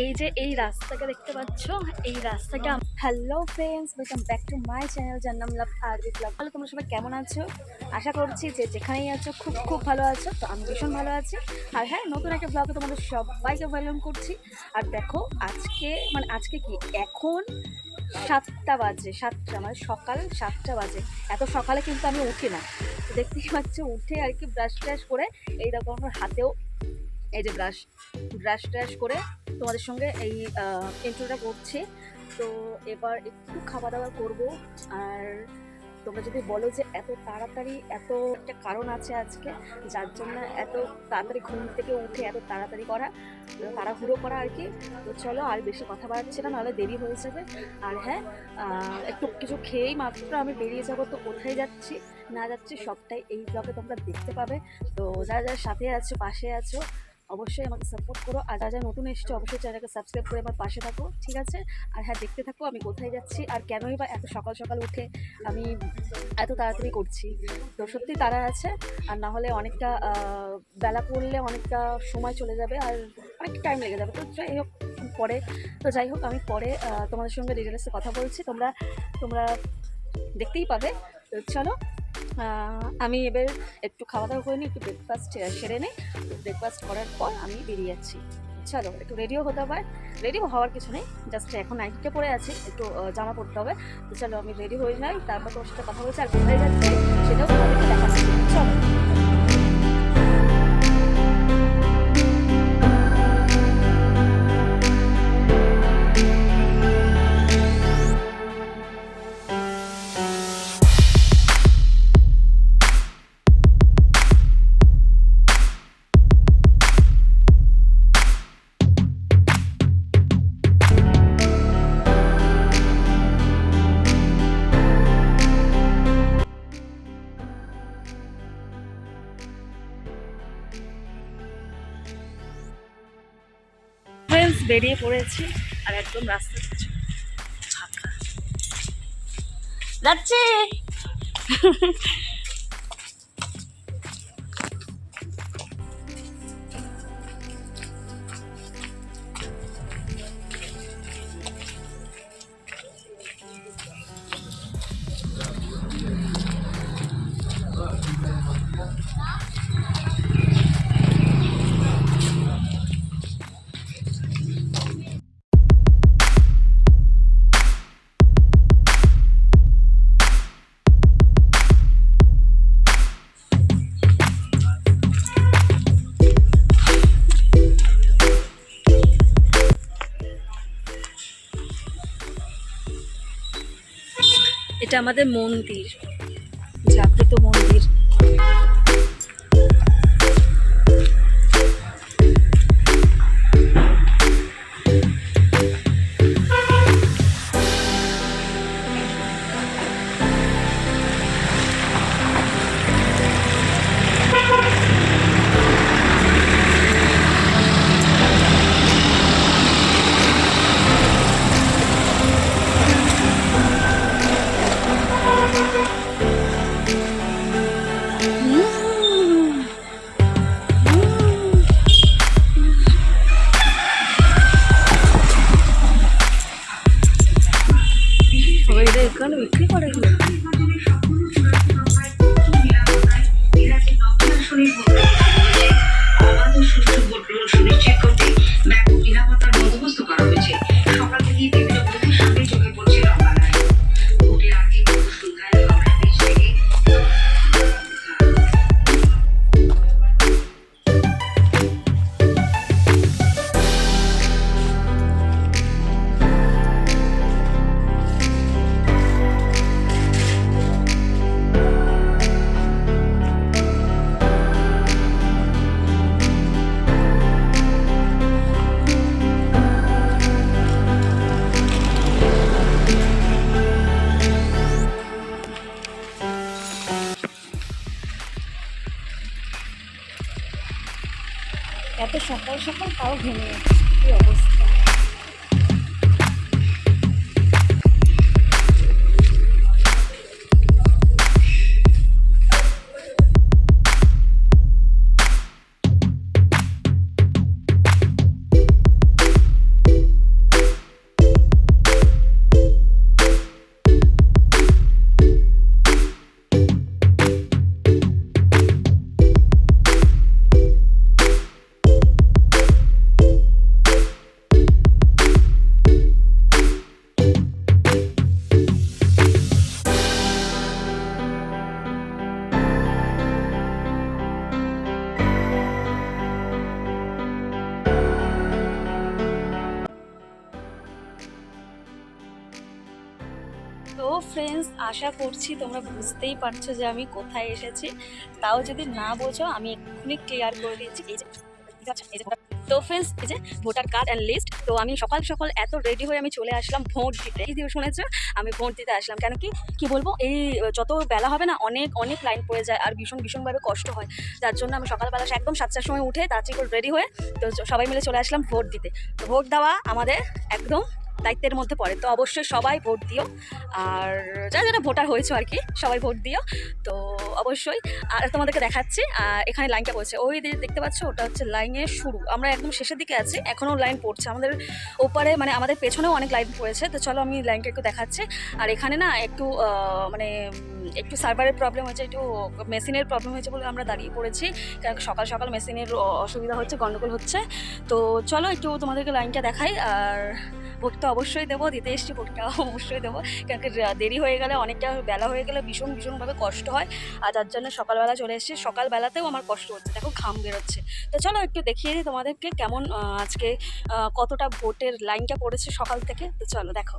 এই যে এই রাস্তাটা দেখতে পাচ্ছ, এই রাস্তাটা hello friends welcome back to my channel যার নাম লাভ আরবি ব্লগ ভালো তোমরা সবাই কেমন আছো? আশা করছি যে যেখানেই আছো, খুব খুব ভালো আছো, তো আমি ভীষণ ভালো আছি। আর হ্যাঁ নতুন একটা ব্লগে তোমাদের সবাইকে ওয়েলকাম করছি। আর দেখো, আজকে মানে আজকে কি? এখন সাতটা বাজে, সাতটা মানে সকাল সাতটা বাজে। এত সকালে কিন্তু আমি উঠি না। দেখতেই পাচ্ছ, উঠে আর কি ব্রাশ ট্রাশ করে এই দেখো আমার হাতেও এই যে ব্রাশ ব্রাশ ট্রাশ করে তোমাদের সঙ্গে এই ইন্ট্রোটা করছি। তো এবার একটু খাওয়া দাওয়া করব। আর তোমরা যদি বলো যে এত তাড়াতাড়ি, এত একটা কারণ আছে আজকে, যার জন্য এত তাড়াতাড়ি ঘুম থেকে উঠে এত তাড়াতাড়ি করা, তাড়াহুড়ো করা আর কি, তো চলো আর বেশি কথা বাড়াচ্ছি না, নাহলে দেরি হয়ে যাবে। আর হ্যাঁ একটু কিছু খেয়েই মাত্র আমি বেরিয়ে যাব, তো কোথায় যাচ্ছি, না যাচ্ছি, সবটাই এই ব্লগে তোমরা দেখতে পাবে। তো যারা যারা সাথে আছো, পাশে আছো অবশ্যই আমাকে সাপোর্ট করো। আর যা যা নতুন এসছো, অবশ্যই চ্যানেলকে সাবস্ক্রাইব করে আমার পাশে থাকো, ঠিক আছে? আর হ্যাঁ দেখতে থাকো, আমি কোথায় যাচ্ছি আর কেনই বা এত সকাল সকাল উঠে আমি এত তাড়াতাড়ি করছি। তো সত্যি তারা আছে, আর না হলে অনেকটা বেলা পড়লে অনেকটা সময় চলে যাবে আর অনেকটা টাইম লেগে যাবে। তো যাই হোক, পরে, তো যাই হোক, আমি পরে তোমাদের সঙ্গে ডিটেলসে কথা বলছি। তোমরা তোমরা দেখতেই পাবে। তো চলো আমি এবার একটু খাওয়া দাওয়া করে নিই, একটু ব্রেকফাস্ট সেরে নিই। ব্রেকফাস্ট করার পর আমি বেরিয়ে যাচ্ছি। চলো, একটু রেডিও হতে হবে। রেডি হওয়ার কিছু নেই। জাস্ট এখন নাইটটা পরে আছি। একটু জামা পরতে হবে। তো চলো, আমি রেডি হয়ে যাই। তারপর তোর সাথে কথা বলছি। আর কোথায় যাচ্ছি সেটাও চলো। বেরিয়ে পড়েছি আর একদম রাস্তা যাচ্ছে। এটা আমাদের মন্দির। এত সকাল সকাল তাও ঘেমে কি অবস্থা? আশা করছি তোমরা বুঝতেই পারছ যে আমি কোথায় এসেছি। তাও যদি না বোঝো, আমি এক্ষুনি ক্লিয়ার করে দিচ্ছি। এই যে তো ফ্রেন্ডস এই যে ভোটার কার্ড অ্যান্ড লিস্ট তো আমি সকাল সকাল এত রেডি হয়ে আমি চলে আসলাম ভোট দিতে। এই দিয়ে শুনেছো, আমি ভোট দিতে আসলাম। কেন কি কি বলব, এই যত বেলা হবে না, অনেক অনেক লাইন পড়ে যায় আর ভীষণ, ভীষণভাবে কষ্ট হয়। যার জন্য আমি সকালবেলা একদম সাতটার সময় উঠে তাড়াতাড়ি করে রেডি হয়ে তো সবাই মিলে চলে আসলাম ভোট দিতে। তো ভোট দেওয়া আমাদের একদম দায়িত্বের মধ্যে পড়ে। তো অবশ্যই সবাই ভোট দিও। আর যারা যারা ভোটার হয়েছে আর কি, সবাই ভোট দিও। তো অবশ্যই। আর তোমাদেরকে দেখাচ্ছি এখানে লাইনটা পড়ছে। ওই যে দেখতে পাচ্ছ, ওটা হচ্ছে লাইনের শুরু। আমরা একদম শেষের দিকে আছি, এখনও লাইন পড়ছে। আমাদের ওপারে মানে আমাদের পেছনেও অনেক লাইন পড়েছে। তো চলো আমি লাইনটা একটু দেখাচ্ছি। আর এখানে না একটু মানে একটু সার্ভারের প্রবলেম হয়েছে, একটু মেশিনের প্রবলেম হয়েছে বলে আমরা দাঁড়িয়ে পড়েছি। কারণ সকাল সকাল মেশিনের অসুবিধা হচ্ছে গণ্ডগোল হচ্ছে। তো চলো একটু তোমাদেরকে লাইনটা দেখাই। আর ভোটটা অবশ্যই দেবো, দিতে এসছি ভোটটা অবশ্যই দেবো। কারণ কি দেরি হয়ে গেলে অনেকটা বেলা হয়ে গেলে ভীষণ, ভীষণভাবে কষ্ট হয়। আর যার জন্য সকালবেলা চলে এসেছি। সকালবেলাতেও আমার কষ্ট হচ্ছে, দেখো ঘাম বেরোচ্ছে। তো চলো একটু দেখিয়ে দিই তোমাদেরকে কেমন আজকে কতটা ভোটের লাইনটা পড়েছে সকাল থেকে। তো চলো দেখো।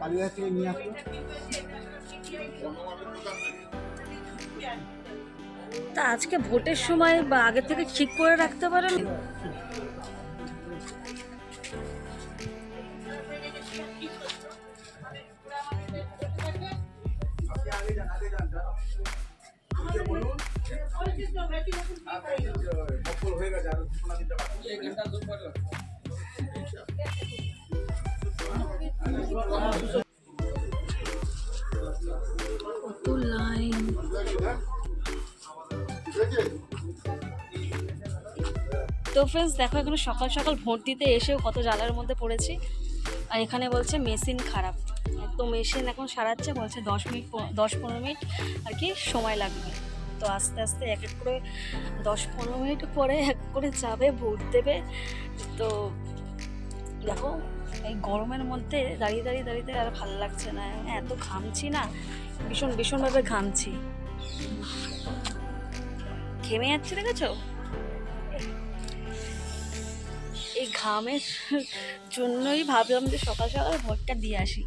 কালীবাজার থেকে নিয়ে আসলো তা আজকে ভোটের সময় বা আগে থেকে ঠিক করে রাখতে পারেন কত লাইন তো ফ্রেন্ডস দেখো এখানে সকাল সকাল ভোট দিতে এসেও কত জ্বালার মধ্যে পড়েছি। আর এখানে বলছে, মেশিন খারাপ। তো মেশিন এখন সারাচ্ছে, বলছে দশ মিনিট দশ পনেরো মিনিট আর কি সময় লাগবে। তো আস্তে আস্তে এক এক করে দশ পনেরো মিনিট পরে এক করে যাবে, ভোট দেবে। তো দেখো এই গরমের মধ্যে দাঁড়িয়ে দাঁড়িয়ে দাঁড়িয়ে আর ভালো লাগছে না। এত ঘামছি না, ভীষণ, ভীষণভাবে ঘামছি। ঘেমে যাচ্ছে দেখেছ? এই ঘামের জন্যই ভাবলাম যে সকাল সকাল ভোটটা দিয়ে আসি।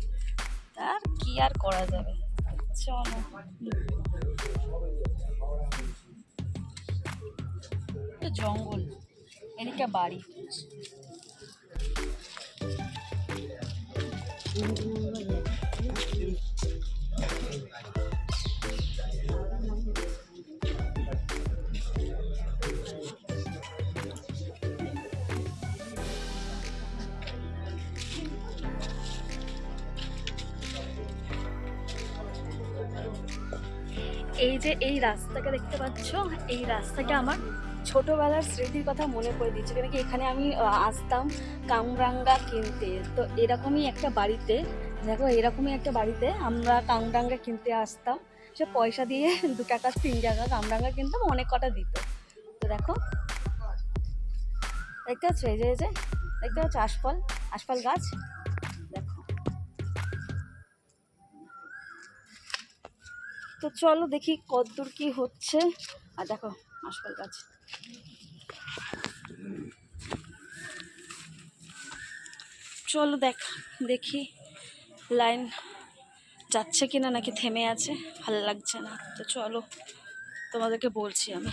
তার কি আর করা যাবে? চলো। জঙ্গল, এদিকে বাড়ি। এই যে এই রাস্তাটা দেখতে পাচ্ছ এই রাস্তাটা আমার ছোটবেলার স্মৃতির কথা মনে করে দিচ্ছে, কেন কি এখানে আমি আসতাম কামরাঙ্গা কিনতে। তো এরকমই একটা বাড়িতে, দেখো এরকমই একটা বাড়িতে আমরা কামরাঙ্গা কিনতে আসতাম। সে পয়সা দিয়ে দু টাকা তিন টাকা কামরাঙ্গা কিনতাম, অনেক কটা দিত। তো দেখো, দেখতে পাচ্ছ? এই যে এই যে, দেখতে পাচ্ছ? আশফল আশফল গাছ। দেখো। তো চলো দেখি কতদূর কি হচ্ছে। আর দেখো, আশফল গাছ। চলো দেখ, দেখি লাইন যাচ্ছে কি না নাকি থেমে আছে, ভালো লাগছে না। তো চলো তোমাদেরকে বলছি আমি।